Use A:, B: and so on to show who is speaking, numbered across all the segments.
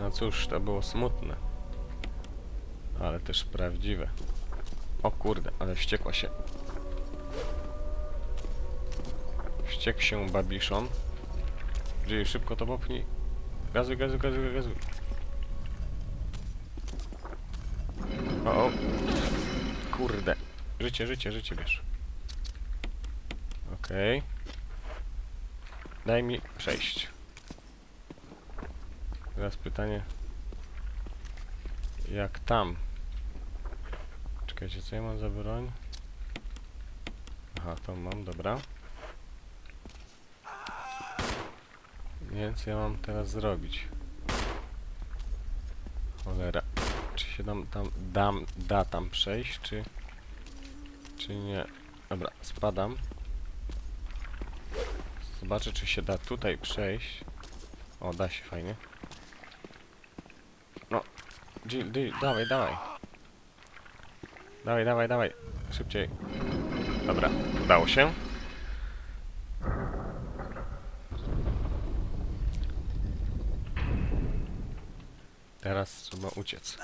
A: No cóż, to było smutne. Ale też prawdziwe. O kurde, ale wściekła się. Wściekł się babiszon. Czyli szybko to popchnij. Gazuj, gazuj, gazuj, gazuj. O, o. Kurde. Życie, życie, życie bierz. Okej. Daj mi przejść. Teraz pytanie. Jak tam? Czekajcie, co ja mam za broń? Aha, to mam, dobra. Co ja mam teraz zrobić. Cholera. Czy się dam, tam, dam, da tam przejść, czy... Czy nie? Dobra, spadam. Zobaczę, czy się da tutaj przejść. O, da się, fajnie. Jill, Jill, dawaj, dawaj. Dawaj, dawaj, dawaj. Szybciej. Dobra, udało się. Teraz trzeba uciec.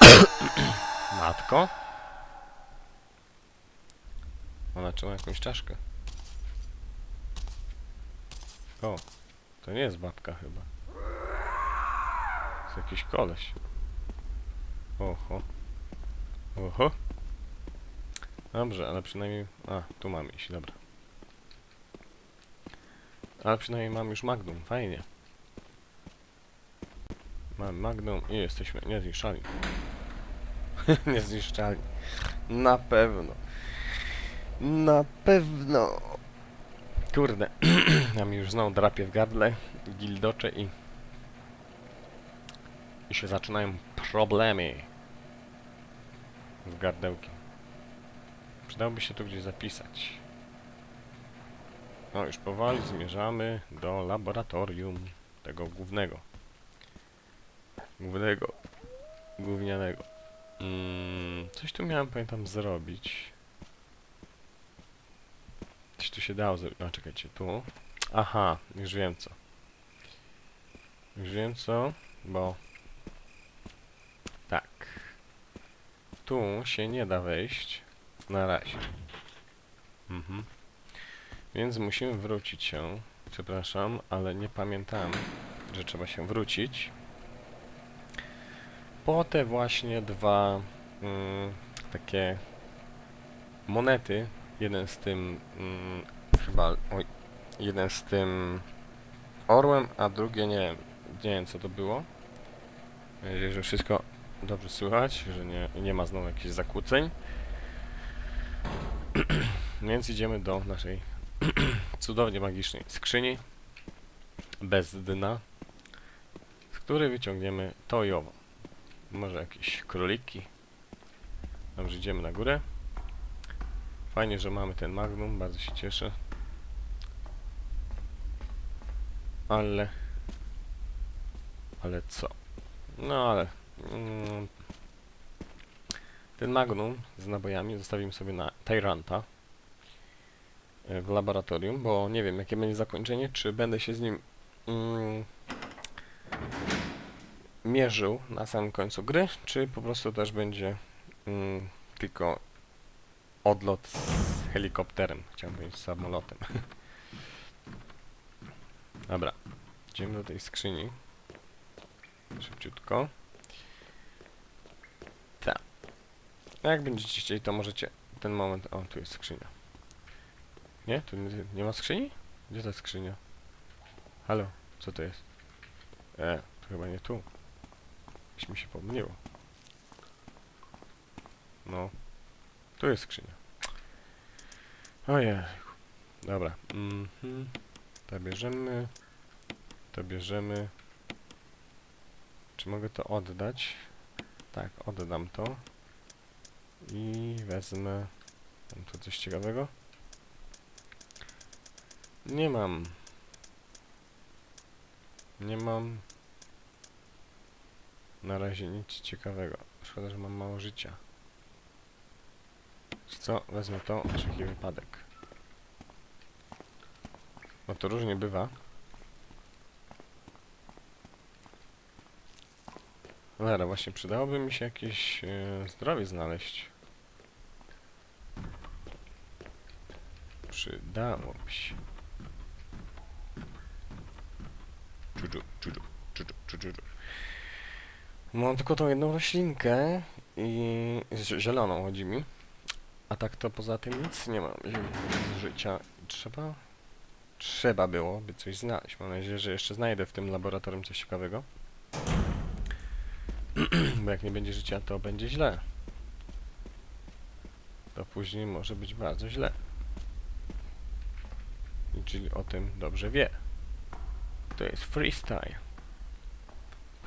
A: Matko? Ona trzyma jakąś czaszkę. O, to nie jest babka chyba. Jakiś koleś. Oho. Oho. Dobrze, ale przynajmniej... A, tu mam iść, dobra. Ale przynajmniej mam już Magnum, fajnie. Mam Magnum i jesteśmy niezniszczalni. niezniszczalni. Na pewno. Na pewno. Kurde. ja mi już znowu drapie w gardle, gildocze i... I się zaczynają problemy. Z gardełkiem. Przydałoby się tu gdzieś zapisać. No, już powoli zmierzamy do laboratorium tego głównego. Głównego. Gównianego. Mm, coś tu miałem, pamiętam, zrobić. Coś tu się dało zrobić. No, czekajcie, tu. Aha, już wiem co. Już wiem co, bo... Tak. Tu się nie da wejść. Na razie. Mhm. Więc musimy wrócić się. Przepraszam, ale nie pamiętałem, że trzeba się wrócić. Po te właśnie dwa mm, takie monety. Jeden z tym mm, chyba. Oj, jeden z tym orłem, a drugie nie. Nie wiem co to było. Mam nadzieję, że wszystko dobrze słychać, że nie, nie ma znowu jakichś zakłóceń. Więc idziemy do naszej cudownie magicznej skrzyni bez dna, z której wyciągniemy to i owo. Może jakieś króliki. Dobrze, idziemy na górę. Fajnie, że mamy ten magnum, bardzo się cieszę. Ale... Ale co? No ale... Mm, ten magnum z nabojami zostawimy sobie na Tyranta e, w laboratorium, bo nie wiem jakie będzie zakończenie, czy będę się z nim mm, mierzył na samym końcu gry, czy po prostu też będzie mm, tylko odlot z helikopterem, chciałem powiedzieć z samolotem. Dobra, idziemy do tej skrzyni. Szybciutko. Tak. Jak będziecie chcieli, to możecie ten moment... O, tu jest skrzynia. Nie? Tu nie, nie ma skrzyni? Gdzie ta skrzynia? Halo, co to jest? E, to chyba nie tu. Coś mi się pomyliło. No. Tu jest skrzynia. Ojej. Dobra. Mhm. To bierzemy. To bierzemy. Czy mogę to oddać? Tak, oddam to. I wezmę... Mam tu coś ciekawego? Nie mam. Nie mam na razie nic ciekawego. Szkoda, że mam mało życia. Co? Wezmę to na wszelki wypadek. Bo to różnie bywa. Cholera, właśnie przydałoby mi się jakieś e, zdrowie znaleźć. Się. Czuczu, czuczu, czuczu. Mam tylko tą jedną roślinkę i zieloną chodzi mi. A tak to poza tym nic nie mam z życia. Trzeba Trzeba byłoby coś znaleźć. Mam nadzieję, że jeszcze znajdę w tym laboratorium coś ciekawego. Bo jak nie będzie życia, to będzie źle. To później może być bardzo źle. Czyli o tym dobrze wie. To jest freestyle.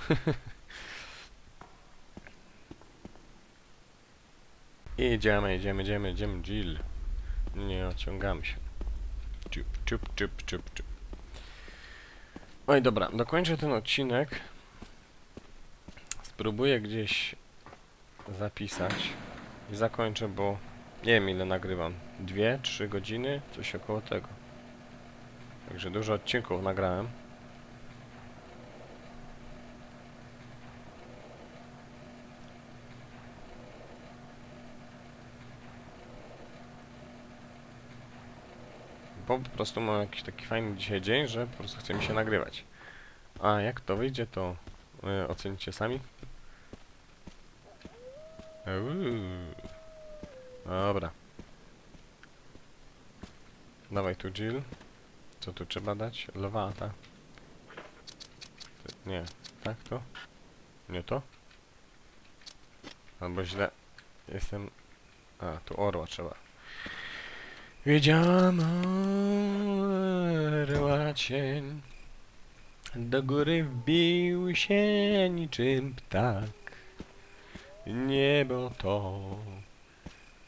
A: Idziemy, idziemy, idziemy, idziemy, Jill. Nie ociągamy się. Ciup, ciup, ciup, ciup, ciup. Oj, dobra, dokończę ten odcinek. Spróbuję gdzieś zapisać i zakończę, bo nie wiem ile nagrywam. Dwie, trzy godziny, coś około tego. Także dużo odcinków nagrałem. Bo po prostu mam jakiś taki fajny dzisiaj dzień, że po prostu chce mi się nagrywać. A jak to wyjdzie, to y, ocenicie sami. Uuu. Dobra. Dawaj tu Jill. Co tu trzeba dać? Lowata. Ty- Nie. Tak to? Nie to? Albo źle. Jestem... A, tu orła trzeba. Wiedziałam orła cień Do góry wbił się niczym ptak Niebo to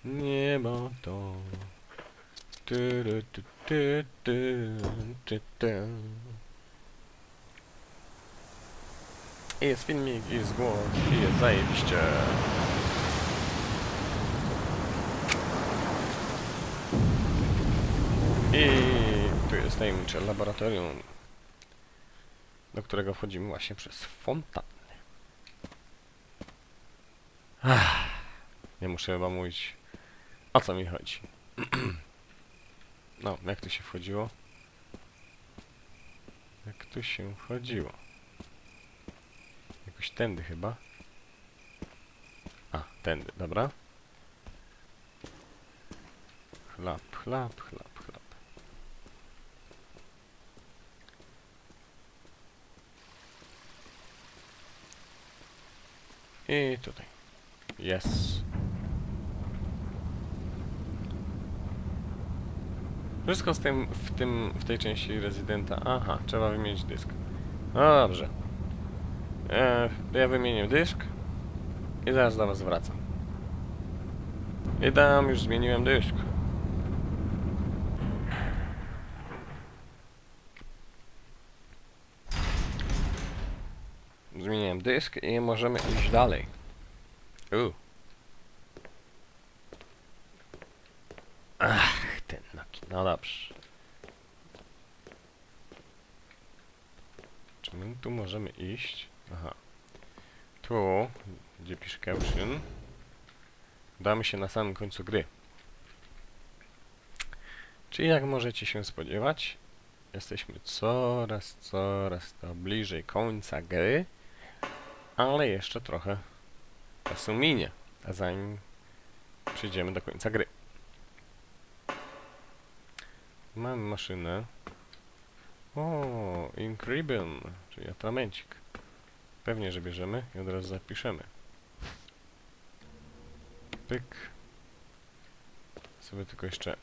A: Niebo to Tyry, ty, ty, ty, ty, ty. I jest filmik, i jest głos, i jest zajebiście. I tu jest tajemnicze laboratorium, do którego wchodzimy właśnie przez fontannę. Nie muszę chyba mówić, o co mi chodzi. no, jak tu się wchodziło? Jak tu się wchodziło? Jakoś tędy chyba. A, tędy, dobra. Chlap, chlap, chlap, chlap. I tutaj. Jest. Wszystko z tym, w tym, w tej części rezydenta. Aha, trzeba wymienić dysk. No dobrze. E, ja wymienię dysk i zaraz do was wracam. I tam już zmieniłem dysk. Zmieniłem dysk i możemy iść dalej. U. No dobrze. Czy my tu możemy iść? Aha. Tu, gdzie pisze caption, damy się na samym końcu gry. Czyli jak możecie się spodziewać, jesteśmy coraz, coraz to bliżej końca gry, ale jeszcze trochę czasu minie, a zanim przyjdziemy do końca gry. Mamy maszynę. O, Ink czyli atramencik. Pewnie, że bierzemy i od razu zapiszemy. Pyk. Sobie tylko jeszcze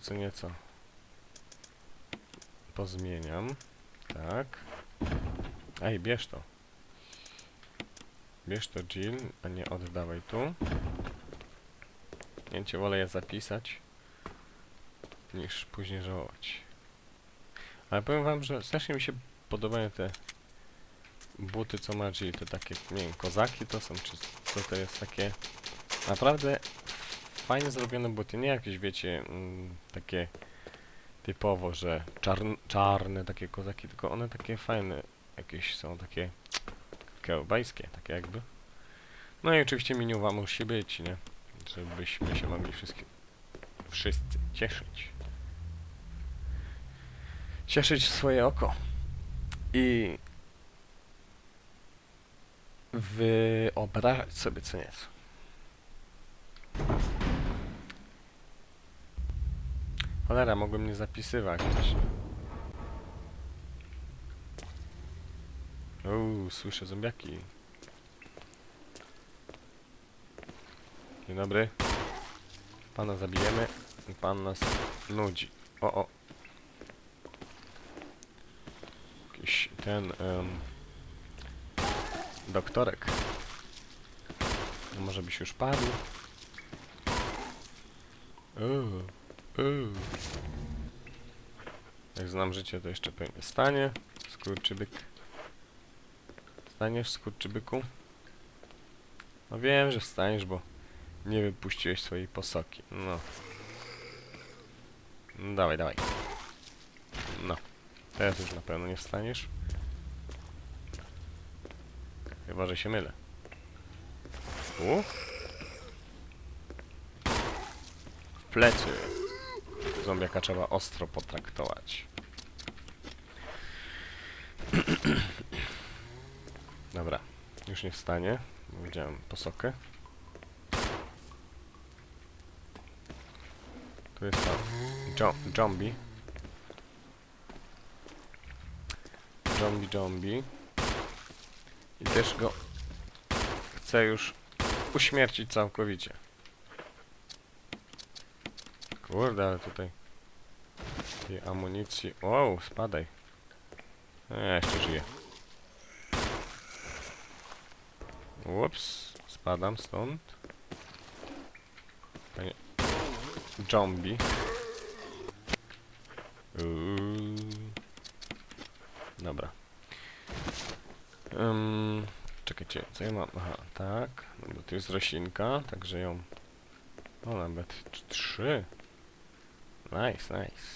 A: co nieco pozmieniam. Tak. Ej, bierz to. Bierz to Jill, a nie oddawaj tu. Nie cię wolę je zapisać niż później żałować. Ale powiem wam, że strasznie mi się podobają te buty, co ma Jill. Te takie, nie wiem, kozaki to są, czy co to jest takie... Naprawdę fajnie zrobione buty. Nie jakieś, wiecie, mm, takie typowo, że czarn czarne takie kozaki, tylko one takie fajne jakieś są, takie kiełbajskie, takie jakby. No i oczywiście miniowa musi być, nie? Żebyśmy się mogli wszystkie, wszyscy cieszyć. Cieszyć swoje oko. I wyobrażać sobie co nieco. Cholera, mogłem nie zapisywać właśnie. Uuu, słyszę zombiaki. Dzień dobry. Pana zabijemy. i Pan nas nudzi. O, o. Jakiś ten... em, doktorek. No może byś już padł? Uuu, uuu. Jak znam życie, to jeszcze pewnie stanie. Skurczybyk. Staniesz, skurczybyku? No wiem, że wstaniesz, bo nie wypuściłeś swojej posoki. No. no dawaj, dawaj. No. Teraz już na pewno nie wstaniesz. Chyba, że się mylę. U? W plecy. Zombiaka trzeba ostro potraktować. Dobra, już nie wstanie. Widziałem posokę. Tu jest tam. Jo zombie. Zombie, zombie. I też go chcę już uśmiercić całkowicie. Kurde, ale tutaj tej amunicji... Wow, spadaj. E, jeszcze żyję. Ups, spadam stąd. Panie... Uuu. Dobra. Um, czekajcie, co ja mam? Aha, tak. No tu jest roślinka, także ją... O, nawet trzy. Nice, nice.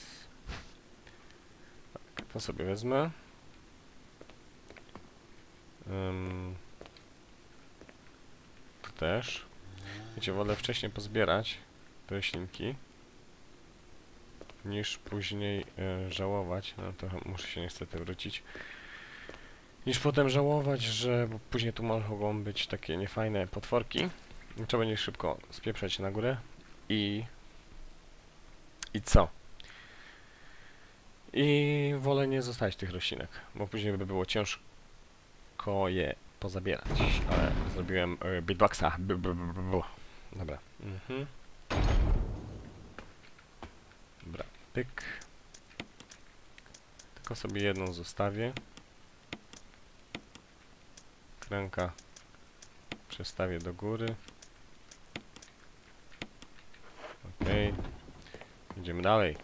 A: Tak, to sobie wezmę. Um, to też. Wiecie, wolę wcześniej pozbierać te roślinki niż później e, żałować. No to muszę się niestety wrócić. Niż potem żałować, że później tu mogą być takie niefajne potworki. Trzeba będzie szybko spieprzać na górę i... I co? I wolę nie zostawić tych roślinek, bo później by było ciężko je pozabierać. Ale zrobiłem e, beatboxa. B, b, b, b. Dobra. Mhm. Dobra, pyk. Tylko sobie jedną zostawię. Kręka przestawię do góry. Okej. Idziemy dalej.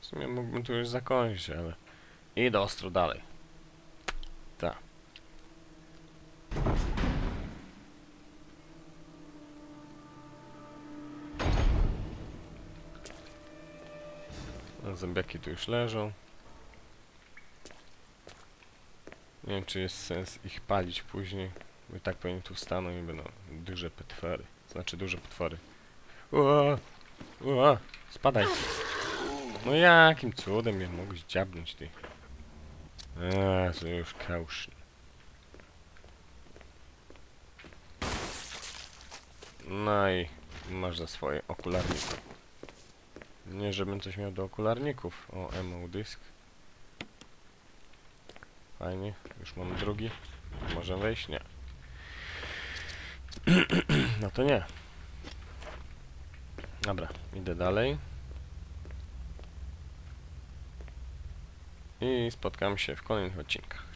A: W sumie mógłbym tu już zakończyć, ale idę ostro dalej. Tak. Zombiaki tu już leżą. Nie wiem, czy jest sens ich palić później. Bo i tak pewnie tu staną i będą duże potwory. Znaczy duże potwory. Ua! Ua! Spadaj! No jakim cudem mnie mogłeś dziabnąć ty? Eee, to już kałszny. No i masz za swoje okularniki. Nie, żebym coś miał do okularników. O, emo dysk. Fajnie, już mam drugi. Może wejść? Nie. no to nie. Dobra, idę dalej. I spotkam się w kolejnych odcinkach.